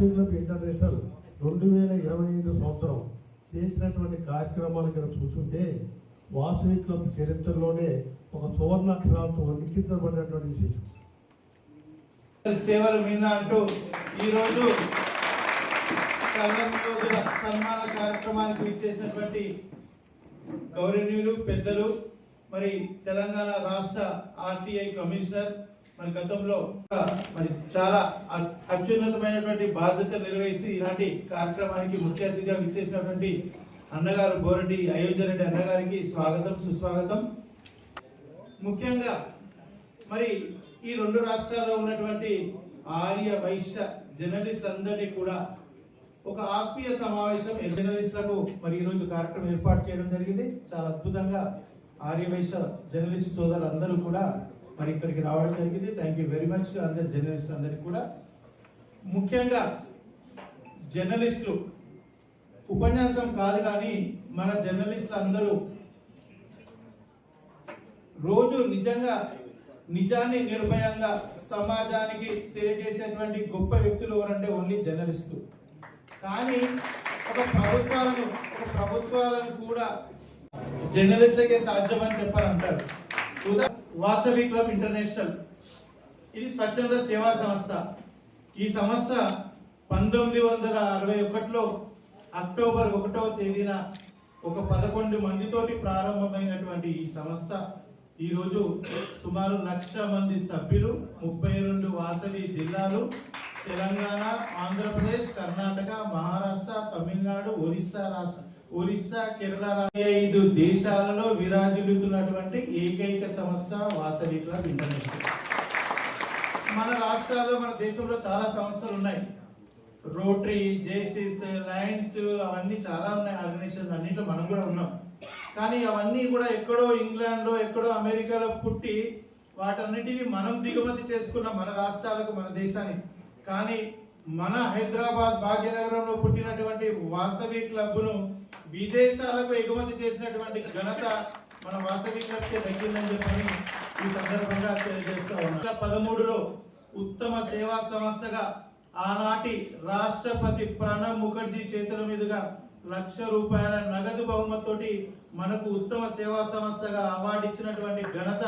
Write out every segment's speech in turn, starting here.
Vasavi club international రెండు వేల ఇరవై ఐదు సంవత్సరం చేసినటువంటి కార్యక్రమాలు కనుక చూస్తుంటే వాసవి క్లబ్ చరిత్రలోనే ఒక సువర్ణ అక్షరాలతో లిఖించబడినటువంటి విశేషం. సేవలు మిన్న అంటూ ఈరోజు కళ్యాణ సన్మాన కార్యక్రమానికి ఇచ్చేసినటువంటి గౌరవనీయులు పెద్దలు మరి తెలంగాణ రాష్ట్ర ఆర్టీఐ కమిషనర్ మరి గతంలో మరి చాలా అత్యున్నతమైనటువంటి బాధ్యత నిర్వహిస్తూ ఇలాంటి కార్యక్రమానికి ముఖ్య అతిథిగా విచ్చేసినటువంటి అన్నగారు బోరెడ్డి అయోధ్య రెడ్డి అన్నగారికి స్వాగతం సుస్వాగతం. ముఖ్యంగా మరి ఈ రెండు రాష్ట్రాల్లో ఉన్నటువంటి ఆర్య వైశ్య జర్నలిస్ట్ అందరినీ కూడా ఒక ఆత్మీయ సమావేశం జర్నలిస్టులకు మరి ఈరోజు కార్యక్రమం ఏర్పాటు చేయడం జరిగింది. చాలా అద్భుతంగా ఆర్య వైశ్య జర్నలిస్ట్ సోదరులు అందరూ కూడా మరి ఇక్కడికి రావడం జరిగింది. థ్యాంక్ యూ వెరీ మచ్ అందరి జర్నలిస్ట్ అందరికీ కూడా. ముఖ్యంగా జర్నలిస్టులు ఉపన్యాసం కాదు కానీ మన జర్నలిస్టులు అందరూ రోజు నిజంగా నిజాన్ని నిర్భయంగా సమాజానికి తెలియజేసేటువంటి గొప్ప వ్యక్తులు ఎవరంటే ఓన్లీ జర్నలిస్టులు. కానీ ఒక ప్రభుత్వాలను ఒక ప్రభుత్వాలను కూడా జర్నలిస్టులకే సాధ్యమని చెప్పని వాసవి క్లబ్ ఇంటర్నేషనల్. ఇది స్వచ్ఛంద సేవా సంస్థ. ఈ సంస్థ పంతొమ్మిది వందల అరవై ఒకటిలో అక్టోబర్ ఒకటవ తేదీన ఒక పదకొండు మందితోటి ప్రారంభమైనటువంటి ఈ సంస్థ. ఈరోజు సుమారు లక్ష మంది సభ్యులు ముప్పై రెండు వాసవి జిల్లాలు తెలంగాణ ఆంధ్రప్రదేశ్ కర్ణాటక మహారాష్ట్ర తమిళనాడు ఒరిస్సా రాష్ట్ర ఒరిస్సా కేరళ ఐదు దేశాలలో విరాజిల్లుతున్నటువంటి ఏకైక సంస్థ వాసవి క్లబ్ ఇంటర్నేషనల్. మన రాష్ట్రాల్లో మన దేశంలో చాలా సంస్థలు ఉన్నాయి. రోటరీ జేసిస్ లయన్స్ అవన్నీ చాలా ఉన్నాయి ఆర్గనైజేషన్ అన్నింటిలో మనం కూడా ఉన్నాం. కానీ అవన్నీ కూడా ఎక్కడో ఇంగ్లాండ్లో ఎక్కడో అమెరికాలో పుట్టి వాటన్నిటిని మనం దిగుమతి చేసుకున్నాం మన రాష్ట్రాలకు మన దేశానికి. కానీ మన హైదరాబాద్ భాగ్యనగరంలో పుట్టినటువంటి వాసవి క్లబ్ను విదేశాలకు ఎగుమతి చేసినటువంటి ఘనత మన వాసవి క్లబ్కే దక్కిందని చెప్పని ఈ సందర్భంగా తెలియజేస్తా ఉన్నాం. పదమూడులో ఉత్తమ సేవా సంస్థగా ఆనాటి రాష్ట్రపతి ప్రణబ్ ముఖర్జీ చేతుల మీదుగా లక్ష రూపాయల నగదు బహుమతితోటి మనకు ఉత్తమ సేవా సంస్థగా అవార్డు ఇచ్చినటువంటి ఘనత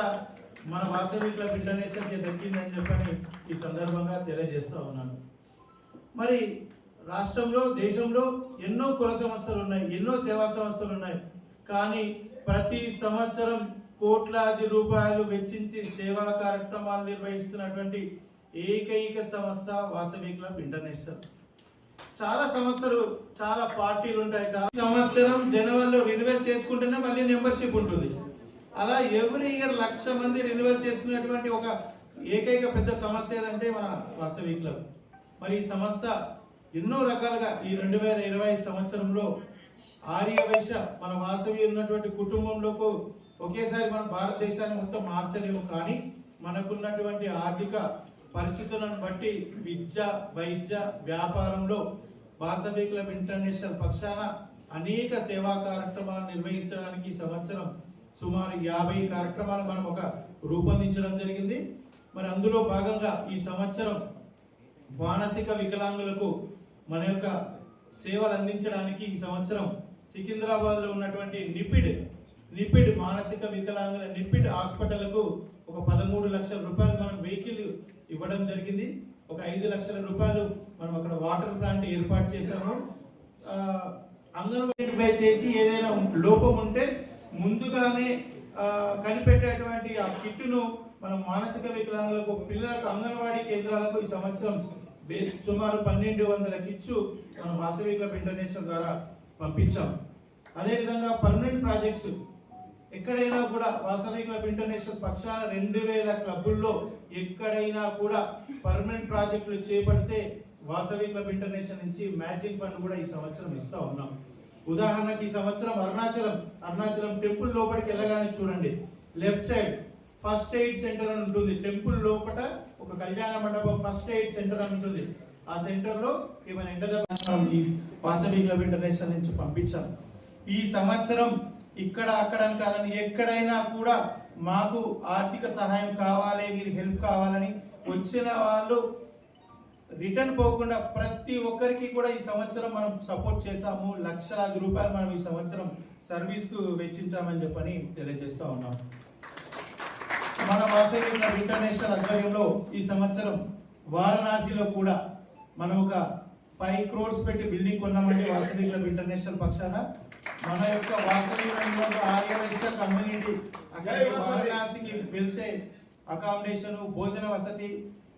మన వాసవి క్లబ్ ఇంటర్నేషనల్కి దక్కిందని చెప్పని ఈ సందర్భంగా తెలియజేస్తా ఉన్నాను. మరి రాష్ట్రంలో దేశంలో ఎన్నో కుల సంస్థలు ఉన్నాయి ఎన్నో సేవా సంస్థలు ఉన్నాయి కానీ ప్రతి సంవత్సరం కోట్లాది రూపాయలు వెచ్చించి సేవా కార్యక్రమాలు నిర్వహిస్తున్నటువంటి ఏకైక సంస్థ వాసవి క్లబ్ ఇంటర్నేషనల్. చాలా సంస్థలు చాలా పార్టీలు ఉంటాయి చాలా సంవత్సరం జనవరిలో రినివల్ చేసుకుంటేనే మళ్ళీ మెంబర్షిప్ ఉంటుంది. అలా ఎవ్రీ ఇయర్ లక్ష మంది రినివల్ చేసుకునేటువంటి ఒక ఏకైక పెద్ద సమస్య ఏదంటే మన వాసవి క్లబ్. మరి ఈ సంస్థ ఎన్నో రకాలుగా ఈ రెండు వేల ఇరవై సంవత్సరంలో ఆర్య వైశ్య మన వాసవి ఉన్నటువంటి కుటుంబంలోకి ఒకేసారి మన భారతదేశాన్ని మొత్తం మార్చలేము కానీ మనకున్నటువంటి ఆర్థిక పరిస్థితులను బట్టి విద్య వైద్య వ్యాపారంలో వాసవి క్లబ్ ఇంటర్నేషనల్ పక్షాన అనేక సేవా కార్యక్రమాలు నిర్వహించడానికి ఈ సంవత్సరం సుమారు యాభై కార్యక్రమాలు మనం ఒక రూపొందించడం జరిగింది. మరి అందులో భాగంగా ఈ సంవత్సరం మానసిక వికలాంగులకు మన యొక్క సేవలు అందించడానికి ఈ సంవత్సరం సికింద్రాబాద్లో ఉన్నటువంటి నిపిడ్ నిపిడ్ మానసిక వికలాంగుల నిపిడ్ హాస్పిటల్కు ఒక పదమూడు లక్షల రూపాయలు మనం వెహికల్ ఇవ్వడం జరిగింది. ఒక ఐదు లక్షల రూపాయలు మనం అక్కడ వాటర్ ప్లాంట్ ఏర్పాటు చేశాము. ఆ, అందరూ ఐడెంటిఫై చేసి ఏదైనా లోపం ఉంటే ముందుగానే కనిపెట్టేటువంటి ఆ కిట్టును మనం మానసిక వికలాంగులకు పిల్లలకు అంగన్వాడీ కేంద్రాలకు ఈ సంవత్సరం సుమారు పన్నెండు వందల కిట్స్ మనం వాసవి క్లబ్ ఇంటర్నేషనల్ ద్వారా పంపించాం. అదేవిధంగా పర్మనెంట్ ప్రాజెక్ట్స్ ఎక్కడైనా కూడా వాసవి క్లబ్ ఇంటర్నేషనల్ పక్షాన రెండు వేల క్లబ్బుల్లో ఎక్కడైనా కూడా పర్మనెంట్ ప్రాజెక్టులు చేపడితే వాసవి క్లబ్ ఇంటర్నేషనల్ నుంచి మ్యాచింగ్ ఫండ్ కూడా ఈ సంవత్సరం ఇస్తూ ఉన్నాం. ఉదాహరణకి ఈ సంవత్సరం అరుణాచలం అరుణాచలం టెంపుల్ లోపలికి వెళ్ళగానే చూడండి. Left side first aid centre అని ఉంటుంది. టెంపుల్ లోపల ఒక కళ్యాణ మండపం ఫస్ట్ ఎయిడ్ సెంటర్ అని ఉంటుంది. ఆ సెంటర్లో ఏమైనా ఎండదెబ్బ మనం ఈ వాసవి క్లబ్ ఇంటర్నేషనల్ నుంచి పంపించాం ఈ సంవత్సరం ఇక్కడ అక్కడ కాదని ఎక్కడైనా కూడా మాకు ఆర్థిక సహాయం కావాలి మీరు హెల్ప్ కావాలని వచ్చిన వాళ్ళు రిటర్న్ పోకుండా ప్రతి ఒక్కరికి కూడా ఈ సంవత్సరం మనం సపోర్ట్ చేశాము. లక్షలాది రూపాయలు మనం ఈ సంవత్సరం సర్వీస్కు వెచ్చించామని చెప్పని తెలియజేస్తూ ఉన్నాం. మన వాసవి ఇంటర్నేషనల్ ఆధ్వర్యంలో ఈ సంవత్సరం వారణాసిలో కూడా మనం ఒక ఫైవ్ క్రోడ్స్ పెట్టి బిల్డింగ్ కొన్నామండి వాసవి క్లబ్ ఇంటర్నేషనల్ పక్షాన. మన యొక్క వాసవి ఆర్యవైశ్య కమ్యూనిటీ అక్కడ వారణాసికి వెళ్తే అకామిడేషన్ భోజన వసతి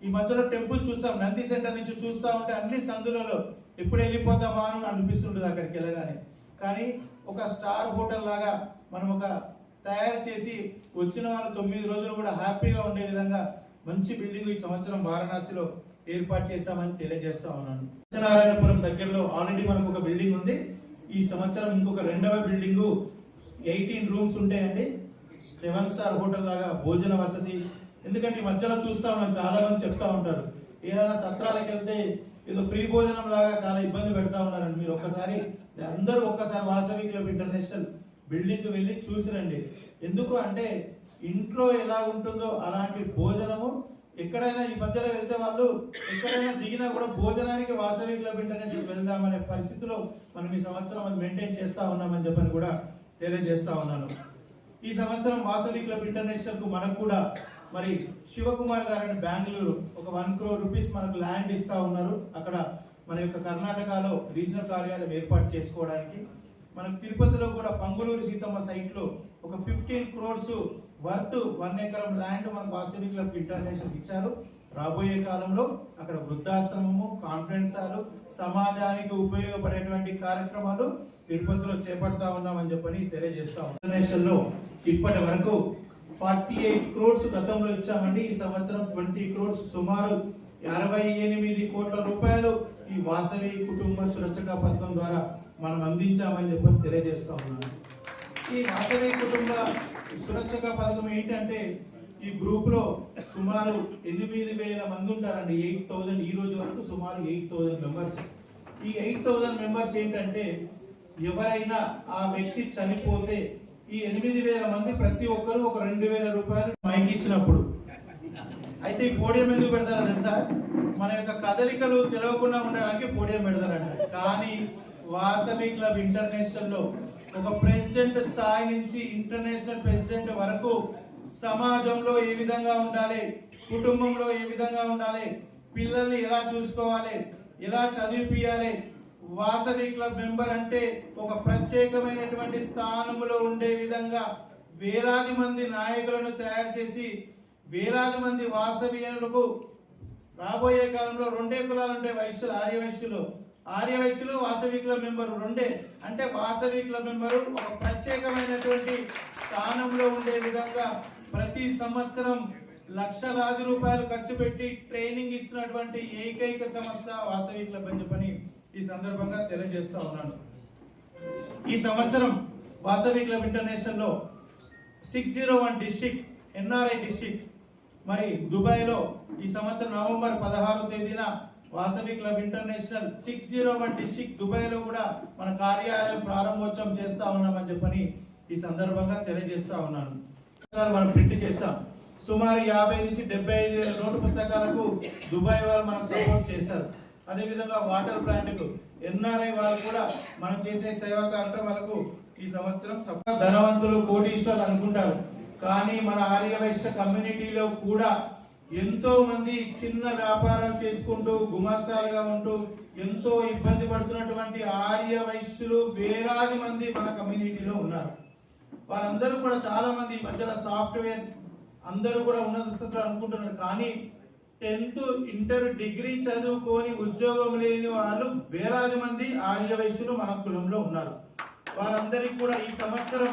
ఈ మధ్యలో టెంపుల్ చూస్తాం నంది సెంటర్ నుంచి చూస్తా ఉంటే అన్ని సందులలో ఎప్పుడు వెళ్ళిపోతామా అని అనిపిస్తుంటుంది అక్కడికి వెళ్ళగానే. కానీ ఒక స్టార్ హోటల్ లాగా మనం ఒక తయారు చేసి వచ్చిన వాళ్ళు తొమ్మిది రోజులు కూడా హ్యాపీగా ఉండే విధంగా మంచి బిల్డింగ్ ఈ సంవత్సరం వారణాసిలో ఏర్పాటు చేశామని తెలియజేస్తా ఉన్నాను. సత్యనారాయణపురం దగ్గరలో ఆల్రెడీ మనకు ఒక బిల్డింగ్ ఉంది. ఈ సంవత్సరం ఇంకొక రెండవ బిల్డింగ్ ఎయిటీన్ రూమ్స్ ఉంటాయండి. సెవెన్ స్టార్ హోటల్ లాగా భోజన వసతి. ఎందుకంటే ఈ మధ్యలో చూస్తా ఉన్నాం చాలా మంది చెప్తా ఉంటారు. ఏదైనా సత్రాలకు వెళ్తే ఏదో ఫ్రీ భోజనం లాగా చాలా ఇబ్బంది పెడతా ఉన్నారండి. మీరు ఒక్కసారి అందరూ ఒక్కసారి వాసవి క్లబ్ ఇంటర్నేషనల్ బిల్డింగ్ వెళ్ళి చూసిరండి. ఎందుకు అంటే ఇంట్లో ఎలా ఉంటుందో అలాంటి భోజనము ఎక్కడైనా ఈ మధ్యలో వెళ్తే వాళ్ళు ఎక్కడైనా దిగినా కూడా భోజనానికి వాసవి క్లబ్ ఇంటర్నేషనల్ వెళ్దామనే పరిస్థితిలో మనం ఈ సంవత్సరం అది మెయింటైన్ చేస్తా ఉన్నామని చెప్పని కూడా తెలియజేస్తా ఉన్నాను. ఈ సంవత్సరం వాసవి క్లబ్ ఇంటర్నేషనల్కు మనకు కూడా మరి శివకుమార్ గారని బెంగళూరు ఒక వన్ క్రోర్ రూపీస్ మనకు ల్యాండ్ ఇస్తా ఉన్నారు. అక్కడ మన యొక్క కర్ణాటకలో రీజనల్ కార్యాలయం ఏర్పాటు చేసుకోవడానికి. మనకు తిరుపతిలో కూడా పంగులూరు సీతమ్మ సైట్లో ఒక ఫిఫ్టీన్ క్రోర్స్ వర్త్ వన్ ఎకరం ల్యాండ్ మన వాసవి క్లబ్ ఇంటర్నేషనల్ ఇచ్చారు. రాబోయే కాలంలో అక్కడ వృద్ధాశ్రమము కాన్ఫరెన్స్ హాలు సమాజానికి ఉపయోగపడేటువంటి కార్యక్రమాలు తిరుపతిలో చేపడతా ఉన్నామని చెప్పని తెలియజేస్తాం ఇంటర్నేషనల్లో ఇప్పటి వరకు ఫార్టీ ఎయిట్ క్రోడ్స్ గతంలో ఇచ్చామండి. ఈ సంవత్సరం ట్వంటీ క్రోడ్స్ సుమారు అరవై ఎనిమిది కోట్ల రూపాయలు ఈ వాసవి కుటుంబ సురక్షక పథకం ద్వారా మనం అందించామని చెప్పని తెలియజేస్తా ఉన్నాను. ఈ వాసవి కుటుంబ సురక్షక పథకం ఏంటంటే ఈ గ్రూప్లో సుమారు ఎనిమిది వేల మంది ఉంటారండి. ఎయిట్ థౌజండ్ ఈ రోజు వరకు సుమారు ఎయిట్ థౌజండ్ మెంబర్స్. ఈ ఎయిట్ థౌజండ్ మెంబర్స్ ఏంటంటే ఎవరైనా ఆ వ్యక్తి చనిపోతే ఈ ఎనిమిది వేల మంది ప్రతి ఒక్కరు ఒక రెండు వేల రూపాయలు మైకి ఇచ్చినప్పుడు. అయితే ఈ పోడియం ఎందుకు పెడతారు తెలుసా? మన యొక్క కదలికలు తెలవకుండా ఉండడానికి పోడియం పెడతారంట. కానీ వాసవి క్లబ్ ఇంటర్నేషనల్లో ఒక ప్రెసిడెంట్ స్థాయి నుంచి ఇంటర్నేషనల్ ప్రెసిడెంట్ వరకు సమాజంలో ఏ విధంగా ఉండాలి? కుటుంబంలో ఏ విధంగా ఉండాలి? పిల్లల్ని ఎలా చూసుకోవాలి? ఎలా చదివిపియాలి? వాసవి క్లబ్ మెంబర్ అంటే ఒక ప్రత్యేకమైనటువంటి స్థానంలో ఉండే విధంగా వేలాది మంది నాయకులను తయారు చేసి వేలాది మంది వాసవీయులకు రాబోయే కాలంలో రెండే కులాలు ఉంటాయి వయస్సులు ఆర్య వయస్సులో ఆర్య వైశ్యులు వాసవి క్లబ్ మెంబర్ రెండే. అంటే వాసవి క్లబ్ మెంబరు ఒక ప్రత్యేకమైనటువంటి స్థానంలో ఉండే విధంగా ప్రతి సంవత్సరం లక్షలాది రూపాయలు ఖర్చు పెట్టి ట్రైనింగ్ ఇస్తున్నటువంటి ఏకైక సంస్థ వాసవి క్లబ్ అని చెప్పని ఈ సందర్భంగా తెలియజేస్తా ఉన్నాను. ఈ సంవత్సరం Vasavi club ఇంటర్నేషనల్లో six zero one district NRI district మరి దుబాయ్లో ఈ సంవత్సరం నవంబర్ పదహారో తేదీన Vasavi club international six zero one district దుబాయ్లో కూడా మన కార్యాలయం ప్రారంభోత్సవం చేస్తా ఉన్నామని చెప్పని ఈ సందర్భంగా తెలియజేస్తా ఉన్నాను. మనం ప్రింట్ చేస్తాం సుమారు యాభై నుంచి డెబ్బై ఐదు వేల నోటు పుస్తకాలకు దుబాయ్ వాళ్ళు మనకు సపోర్ట్ చేశారు. అదేవిధంగా వాటర్ ప్లాంట్కు ఎన్ఆర్ఐ వాళ్ళు కూడా మనం చేసే సేవా కార్యక్రమాలకు ఈ సంవత్సరం ధనవంతులు కోటీశ్వర్లు అనుకుంటారు. కానీ మన ఆర్యవైశ్య కమ్యూనిటీలో కూడా ఎంతో మంది చిన్న వ్యాపారాలు చేసుకుంటూ గుమాస్తాలుగా ఉంటూ ఎంతో ఇబ్బంది పడుతున్నటువంటి ఆర్య వైశ్యులు వేలాది మంది మన కమ్యూనిటీలో ఉన్నారు. వారందరూ కూడా చాలా మంది మధ్యలో సాఫ్ట్వేర్ అందరూ కూడా ఉన్నత స్థితిలో అనుకుంటున్నారు. కానీ టెన్త్ ఇంటర్ డిగ్రీ చదువుకొని ఉద్యోగం లేని వాళ్ళు వేలాది మంది ఆర్య వయసులు మన కులంలో ఉన్నారు. వారందరికీ కూడా ఈ సంవత్సరం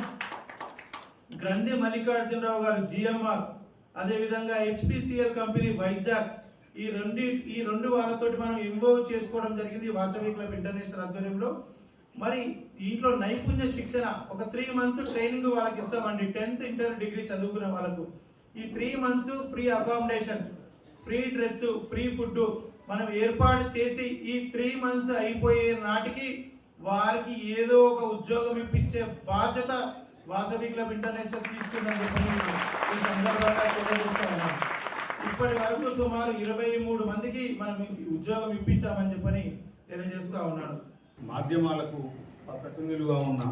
గ్రంథి మల్లికార్జునరావు గారు జిఎంఆర్ అదేవిధంగా హెచ్పిసిఎల్ కంపెనీ వైజాగ్ ఈ రెండు ఈ రెండు వాళ్ళతోటి మనం ఇన్వాల్వ్ చేసుకోవడం జరిగింది వాసవి క్లబ్ ఇంటర్నేషనల్ ఆధ్వర్యంలో. మరి దీంట్లో నైపుణ్య శిక్షణ ఒక త్రీ మంత్స్ ట్రైనింగ్ వాళ్ళకి ఇస్తామండి. టెన్త్ ఇంటర్ డిగ్రీ చదువుకున్న వాళ్ళకు. ఈ three months free accommodation free dress free food మనం ఏర్పాటు చేసి ఈ త్రీ మంత్స్ అయిపోయే నాటికి వారికి ఏదో ఒక ఉద్యోగం ఇప్పించే బాధ్యత వాసవి క్లబ్ ఇంటర్నేషనల్ తీసుకుందని ఈ సందర్భంగా తెలియజేస్తా ఇప్పటి వరకు సుమారు ఇరవై మూడు మందికి మనం ఉద్యోగం ఇప్పించామని చెప్పని తెలియజేస్తా ఉన్నాను. మాధ్యమాలకు ప్రతినిధులుగా ఉన్న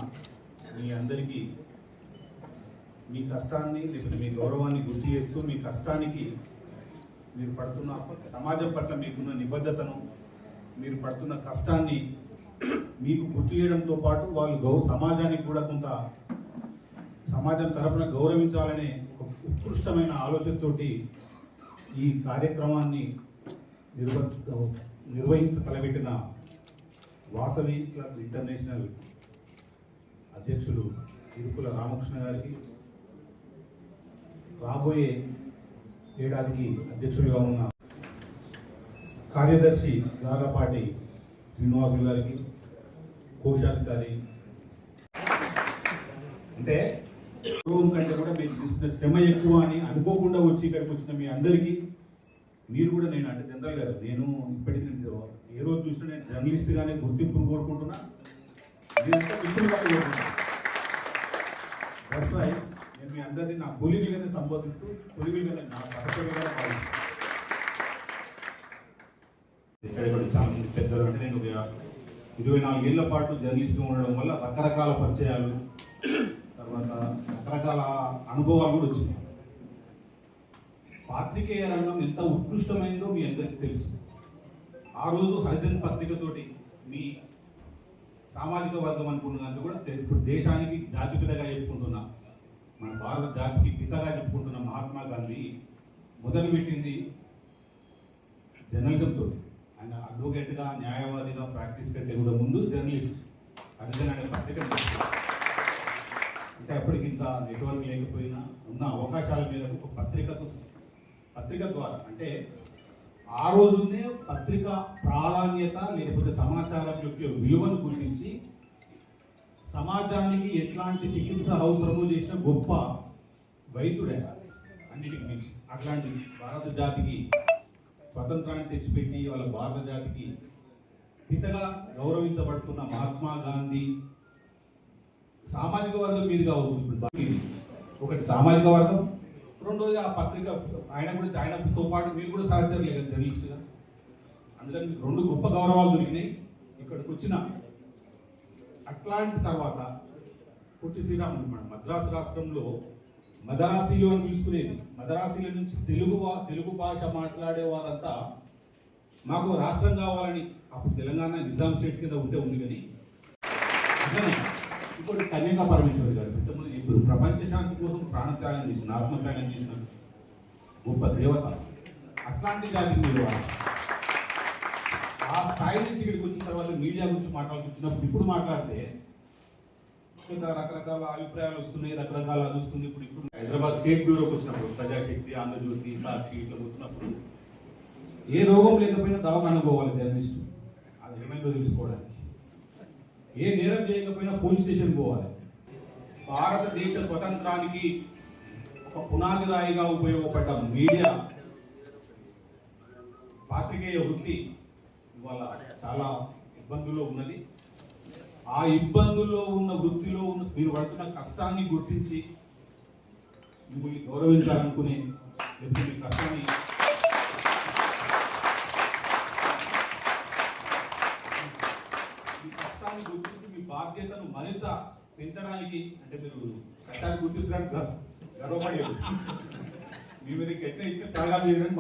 మీ అందరికీ మీ కష్టాన్ని లేకపోతే మీ గౌరవాన్ని గుర్తు చేస్తూ మీ కష్టానికి మీరు పడుతున్న సమాజం పట్ల మీకున్న నిబద్ధతను మీరు పడుతున్న కష్టాన్ని మీకు గుర్తు చేయడంతో పాటు వాళ్ళు గౌ సమాజానికి కూడా కొంత సమాజం తరపున గౌరవించాలనే ఒక ఉత్కృష్టమైన ఆలోచనతోటి ఈ కార్యక్రమాన్ని నిర్వ నిర్వహించ తలపెట్టిన వాసవి క్లబ్ ఇంటర్నేషనల్ అధ్యక్షులు ఇరుకుల రామకృష్ణ గారికి రాబోయే ఏడాదికి అధ్యక్షులుగా ఉన్న కార్యదర్శి గాగపాటి శ్రీనివాసులు గారికి కోశాధికారి. అంటే రూమ్ కంటే కూడా మీకు చేసిన శ్రమ ఎక్కువ అని అనుకోకుండా వచ్చి ఇక్కడికి వచ్చిన మీ అందరికీ మీరు కూడా నేను అంటే జనరల్ గారు నేను ఇప్పటికీ నేను ఏ రోజు చూసినా నేను జర్నలిస్ట్గానే గుర్తింపును కోరుకుంటున్నా. మీరంతా నేను మీ అందరినీ నా కొలిగులుగానే సంబోధిస్తూ కొలిగులుగానే నా సహచరులుగానే భావిస్తాను ఇక్కడ కూడా చాలా మంది పెద్దలు అంటే నేను ఇరవై నాలుగేళ్ళ పాటు జర్నలిస్ట్గా ఉండడం వల్ల రకరకాల పరిచయాలు తర్వాత రకరకాల అనుభవాలు కూడా వచ్చినాయి. పాత్రికేయ రంగం ఎంత ఉత్కృష్టమైందో మీ అందరికీ తెలుసు. ఆ రోజు హరిజన్ పత్రికతోటి మీ సామాజిక వర్గం అనుకున్నదాన్ని కూడా ఇప్పుడు దేశానికి జాతిపితగా చెప్పుకుంటున్నా మన భారత జాతికి పితగా చెప్పుకుంటున్న మహాత్మా గాంధీ మొదలుపెట్టింది జర్నలిజంతో ఆయన అడ్వకేట్గా న్యాయవాదిగా ప్రాక్టీస్ కంటే కూడా ముందు జర్నలిస్ట్ హరిజన్ అనే పత్రిక అంటే అప్పటికింత నెట్వర్క్ లేకపోయినా ఉన్న అవకాశాల మేరకు ఒక పత్రికకు పత్రిక ద్వారా అంటే ఆ రోజునే పత్రిక ప్రాధాన్యత లేకపోతే సమాచారం యొక్క విలువను గుర్తించి సమాజానికి ఎట్లాంటి చికిత్స అవసరమో చేసిన గొప్ప వైద్యుడే అన్నిటికి మించి. అట్లాంటి భారత జాతికి స్వతంత్రాన్ని తెచ్చిపెట్టి వాళ్ళ భారత జాతికి పితగా గౌరవించబడుతున్న మహాత్మా గాంధీ సామాజిక వర్గం మీరు కావచ్చు ఇప్పుడు ఒకటి సామాజిక వర్గం రెండోది ఆ పత్రిక ఆయన కూడా ఆయనతో పాటు మీరు కూడా సహచరులే కదా జర్నలిస్ట్గా. అందుకని మీకు రెండు గొప్ప గౌరవాలు దొరికినాయి. ఇక్కడికి వచ్చిన అట్లాంటి తర్వాత పుట్టి శ్రీరాములు మన మద్రాసు రాష్ట్రంలో మదరాసీలు అని పిలుచుకునేది. మదరాసీల నుంచి తెలుగు తెలుగు భాష మాట్లాడే వారంతా మాకు రాష్ట్రం కావాలని అప్పుడు తెలంగాణ నిజాం స్టేట్ కింద ఉంటే ఉంది కానీ ఇంకోటి కన్యకా పరమేశ్వరి గారు ఇంతకుముందు ఇప్పుడు ప్రపంచ శాంతి కోసం ప్రాణత్యాగం చేసిన ఆత్మత్యాగం చేసిన గొప్ప దేవత. అట్లాంటి జాతి మీరు ఆ స్థాయి నుంచి ఇక్కడికి వచ్చిన తర్వాత మీడియా గురించి మాట్లాడాల్సి వచ్చినప్పుడు ఇప్పుడు మాట్లాడితే రకరకాల అభిప్రాయాలు వస్తున్నాయి రకరకాల అది వస్తుంది. ఇప్పుడు ఇప్పుడు హైదరాబాద్ స్టేట్ బ్యూరోకి వచ్చినప్పుడు ప్రజాశక్తి ఆంధ్రజ్యోతి సాక్షి ఇట్లా వచ్చినప్పుడు ఏ రోగం లేకపోయినా దవాఖాన పోవాలి జర్నలిస్ట్. అది ఏమైందో తెలుసుకోవడానికి. ఏ నేరం చేయకపోయినా పోలీస్ స్టేషన్ పోవాలి. భారతదేశ స్వతంత్రానికి ఒక పునాది రాయిగా ఉపయోగపడ్డ మీడియా పాత్రికేయ వృత్తి ఇవాళ చాలా ఇబ్బందుల్లో ఉన్నది. ఆ ఇబ్బందుల్లో ఉన్న వృత్తిలో ఉన్న మీరు పడుతున్న కష్టాన్ని గుర్తించి మిమ్మల్ని గౌరవించాలనుకునే ఎప్పుడు మీ కష్టాన్ని మీ కష్టాన్ని గుర్తించి మీ బాధ్యతను మరింత పెంచడానికి అంటే మీరు కష్టాన్ని గుర్తించడానికి గర్వపడేది. మీ మీరు ఎట్లా ఇంకా త్యాగాలు చేయడానికి